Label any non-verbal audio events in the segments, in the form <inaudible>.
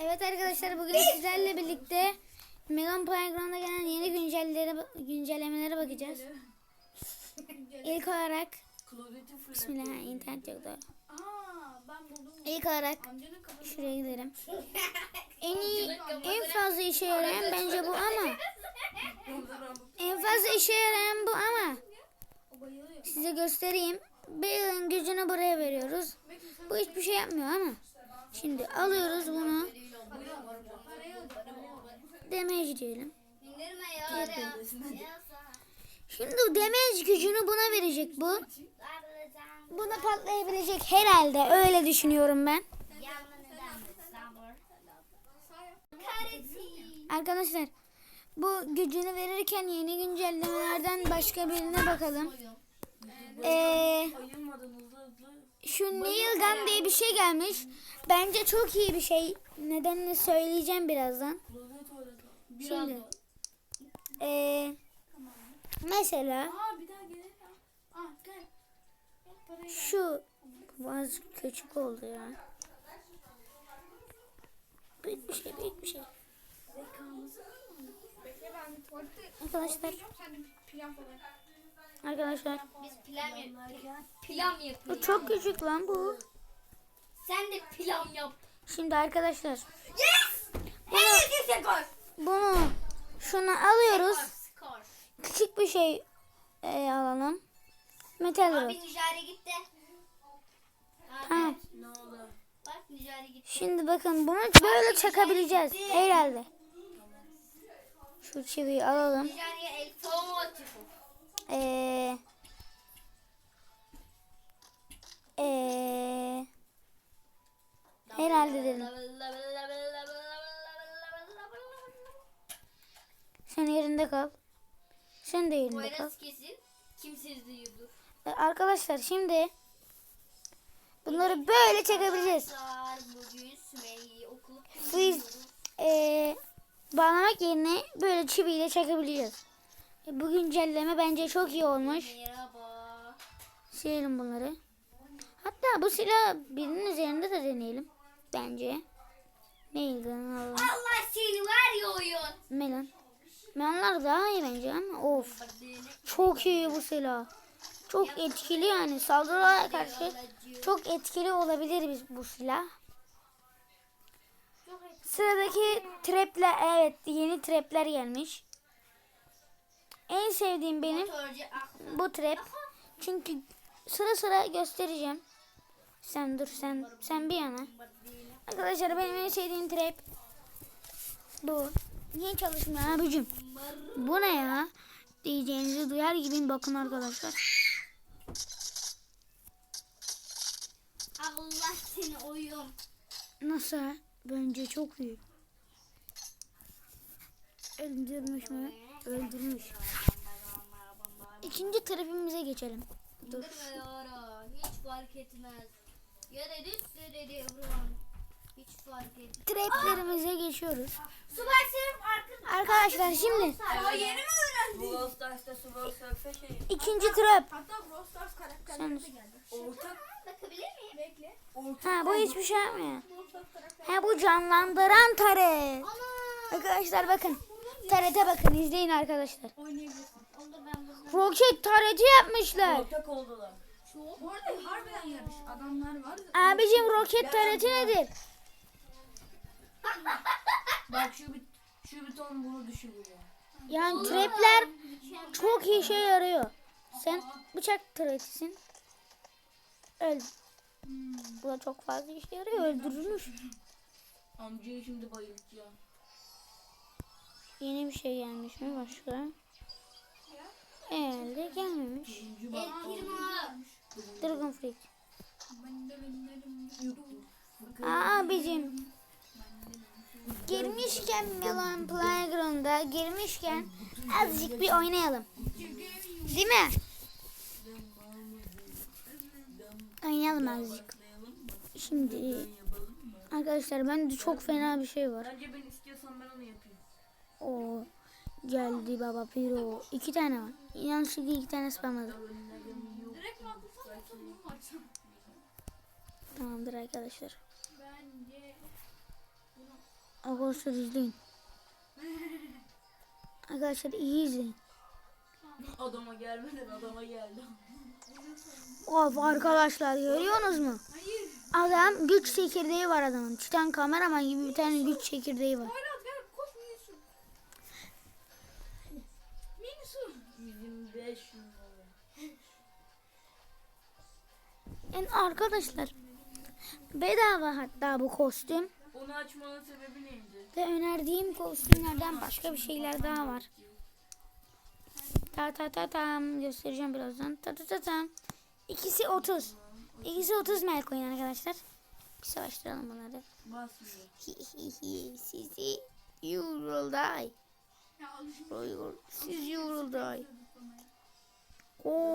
Evet arkadaşlar bugün sizlerle birlikte Megan Playground'a gelen yeni güncellere, güncellemelere bakacağız. İlk olarak Bismillah internet yok buldum. İlk olarak şuraya gidelim. En iyi, en fazla işe yarayan bence bu ama en fazla işe yarayan bu ama size göstereyim. Bale'ın gücünü buraya veriyoruz. Bu hiçbir şey yapmıyor ama. Şimdi alıyoruz bunu. Damage diyelim. Şimdi damage gücünü buna verecek bu. Buna patlayabilecek herhalde. Öyle düşünüyorum ben. Arkadaşlar bu gücünü verirken yeni güncellemelerden başka birine bakalım. Ee, şu Nail Gun diye bir şey gelmiş. Bence çok iyi bir şey. Nedenini söyleyeceğim birazdan. Şimdi ee, mesela Aa bir daha gelir ya. Aa gel. Parayı şu bazı küçük oldu ya. Büyük bir şey, büyük bir şey. Tuvalete. Arkadaşlar, plan. Biz plan yapıyoruz. Plan Bu yapıyoruz. çok küçük lan bu. Sen de plan yap. Şimdi arkadaşlar Yes! Skor. bunu şunu alıyoruz. Skor. Küçük bir şey e, alalım. Metal. Abi Nicari gitti. Abi, Tamam. Bak Nicari gitti. Şimdi bakın bunu böyle çakabileceğiz herhalde. Şu çiviyi alalım. Nicari'ye el fotoğrafı. Ee, ee, herhalde dedim. Sen yerinde kal. Sen de yerinde kal. Kesin. Kimsiz. Ee, Arkadaşlar şimdi bunları böyle çekebileceğiz. Bugün Sümeyye'yi ee, bağlamak yerine böyle çiviyle çekebileceğiz. E, Bu güncelleme bence çok iyi olmuş. Merhaba. Silelim bunları. Hatta bu silah birinin üzerinde de deneyelim. Bence. Neydi alalım. Allah seni var ya oyun. Melon. Melonlar daha iyi bence ama of. Çok iyi bu silah. Çok etkili yani saldırılara karşı çok etkili olabilir biz bu silah. Sıradaki trapler evet yeni trapler gelmiş. En sevdiğim benim bu trap. Çünkü sıra sıra göstereceğim. Sen dur sen sen bir yana. Arkadaşlar benim en sevdiğim trap bu. Niye çalışmıyor abicim? Bu ne ya? Diyeceğinizi duyar gibi bakın arkadaşlar. Allah seni oyun. Nasıl? Bence çok iyi. Öldürmüş mü? Öldürmüş. İkinci trapimize geçelim. Dur. Durmuyorum. Hiç fark etmez. Yere düştü dedi Ebru'nun. Hiç fark etmez. Traplerimize geçiyoruz. Subay Selim arkada. Arkadaşlar şimdi Aa yeni mi öğrendin? Brawl Stars'ta Super Surf'e şey. ikinci trap. Hatta Brawl Stars karakterleri de geldi. Ortak, Bakabilir miyim? Bekle. ortak. Ha bu hiçbir şey yapmıyor. Brawl Stars karakterleri. Ha bu canlandıran. Ana. Arkadaşlar bakın. Tarete bakın izleyin arkadaşlar. Oynayabilirsin. Ben. Roket tareti yapmışlar. Ortak oldular. Bu arada harbiden yarış. Adamlar var. Abicim roket tareti nedir? Bak şu bir şu bir ton bunu düşürüyor. Yani trapler çok iyi işe yarıyor. Sen bıçak taretisin. Öl. Bu da çok fazla işe yarıyor. Öldürülmüş. Amcayı şimdi bayılacağım. Yeni bir şey gelmiş mi başka? Herhalde gelmemiş. Dragon Freak. Aa abicim. Girmişken Melon Playground'a girmişken azıcık bir oynayalım. Değil mi? Oynayalım azıcık. Şimdi arkadaşlar bende çok fena bir şey var. Bence ben istiyorsan ben onu yapayım. O geldi baba piro. İki tane var. Yanlışlıkla iki tane spamladım. Tamamdır arkadaşlar. Arkadaşlar izleyin. Arkadaşlar iyi izleyin. Adama gelmeden adama geldi. Of arkadaşlar görüyorsunuz mu? Hayır. Adam güç çekirdeği var adamın. Titan kameraman gibi bir tane güç çekirdeği var. Yani arkadaşlar bedava hatta bu kostüm. Onu açmanın sebebi neydi? Ve önerdiğim kostümlerden başka bir şeyler daha var. Ta ta ta tam göstereceğim birazdan. Ta ta ta tam. İkisi 30. İkisi 30 Melcoin arkadaşlar. Bir savaştıralım bunları. Sizi you will. Royal. Siz you will die. Oo.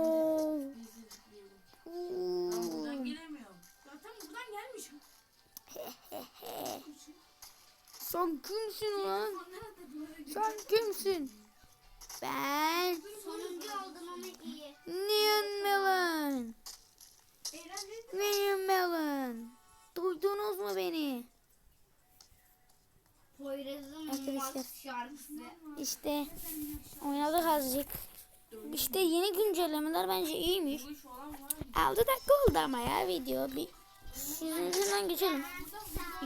Sen kimsin lan? Sen kimsin? Ben Sonuncu oldum ama iyi. Neon Melon. Neon Melon. Duydunuz mu beni? Poyraz'ın Arkadaşlar. Şarkısı. İşte oynadık azıcık. İşte yeni güncellemeler bence iyiymiş. Bu iş falan var mı? 6 dakika oldu ama ya video. Bir sizin geçelim.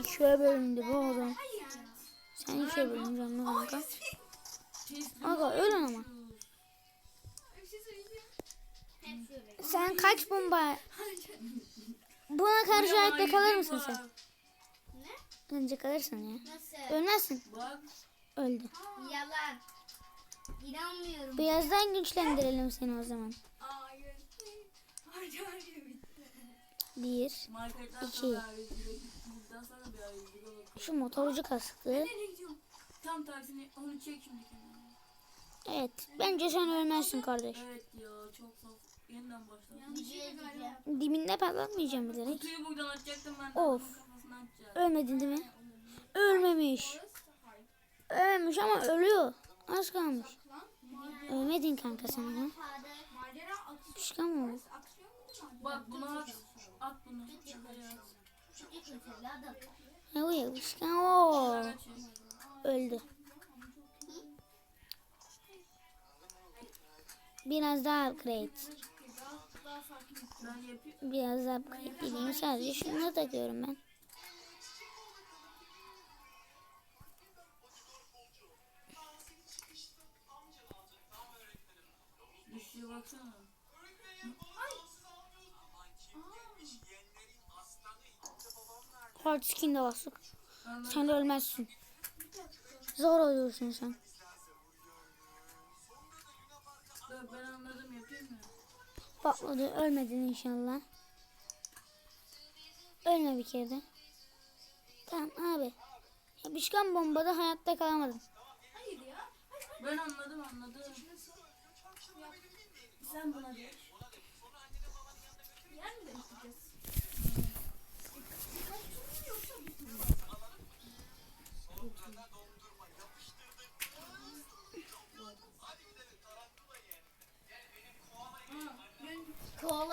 İkiye bölündü bu adam. Sen ikiye bölün canlı kanka. Aga öyle ama. Sen kaç bomba... Buna karşı hayatta kalır mısın sen? Ne? Önce kalırsın ya. Nasıl? Ölmezsin. Öldü. Yalan. İnanmıyorum. Birazdan güçlendirelim seni o zaman. Hayır hayır. Bir. İki. Şu motorcu kaskı. Tam tersini onu çek şimdi. Evet. Bence sen ölmezsin kardeş. Evet ya çok zor. Yeniden başla. Dibinde patlatmayacağım bilerek. Kutuyu buradan açacaktım ben de Of. Ölmedin değil mi? Ölmemiş. Ölmemiş ama ölüyor. Az kalmış. Ölmedin kanka sen aksiyon. Pişkan mı? Bak bunu at. Bunu. Ne bu ya? Pişkan o. Kaç Öldü. Biraz daha upgrade. Biraz daha upgrade dediğim sadece şunu takıyorum ben. Düşüyor baksana. Hard skin de bastık. Sen de ölmezsin. Zor oluyorsun sen. Ben anladım yapayım mı? Patladı. Ölmedin inşallah. Ölme bir kere de. Tamam abi. Yapışkan bombada hayatta kalamadın. Hayır ya. Ben anladım anladım. Sen buna geç. Yer mi değiştireceğiz? Birkaç tur mu yoksa bir tur mu? Aa, ben-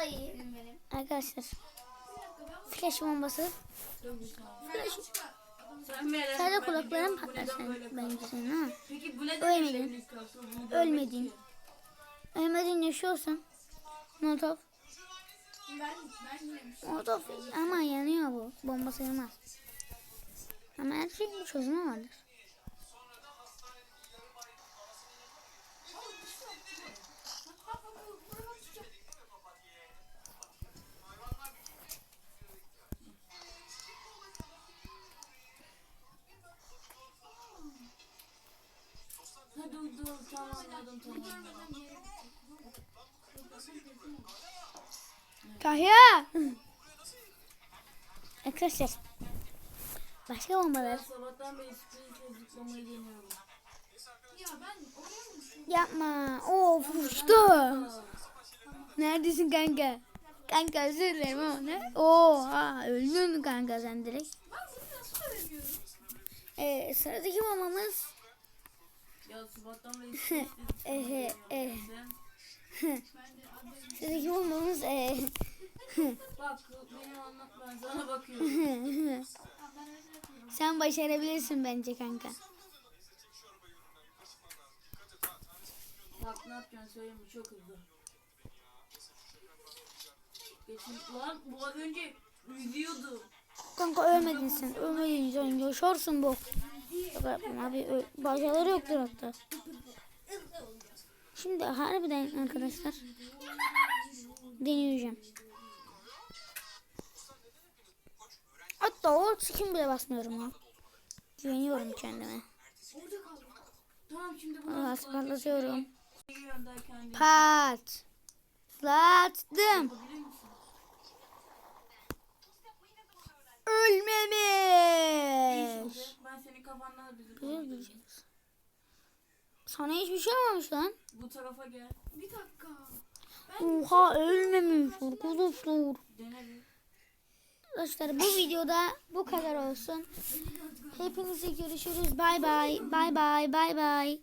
Yiyelim benim. Arkadaşlar. Flash bombası. Flash. Sen Sadece kulakların patlar sen. Bence senin ha. Ölmedin. Ölmedin. Ölmedin yaşıyorsan. Molotov. Ben, ben yemişim. Molotov ama yanıyor bu. Bomba sayılmaz. Ama her şeyin bir çözümü vardır. Dur dur tamam tamam. Kahya. Arkadaşlar. Başka bombalar. Yapma. Of uçtu. Neredesin kanka? Kanka özür dilerim ama ne? Oha öldün kanka sen direkt. Ee, sıradaki bombamız Ya sabahtan beri <laughs> sprint Ehe, eh. Sıradaki bombamız ee, bak benim anlat ben sana bakıyorum. Sen başarabilirsin bence kanka. Bak ne yapacaksın söyleyeyim mi? Çok hızlı. Geçin lan bu az önce yüzüyordu. Kanka ölmedin sen. Ölmedin sen. Yaşarsın bu. Yok abi. Ö- Başkaları yoktur hatta. Şimdi harbiden arkadaşlar. Deneyeceğim. Hatta o skin bile basmıyorum ha. Güveniyorum kendime. Gönder kendini. Pat. Lattım. Yapabilir misin? Ölmemiş. Güzel diyeceğiz. Sana hiçbir şey olmamış lan. Bu tarafa gel. Bir dakika. Oha ölmemiş arkadaşlar. Arkadaşlar bu videoda bu kadar olsun. Hepinize görüşürüz. Bay bay. Bay bay. Bay bay.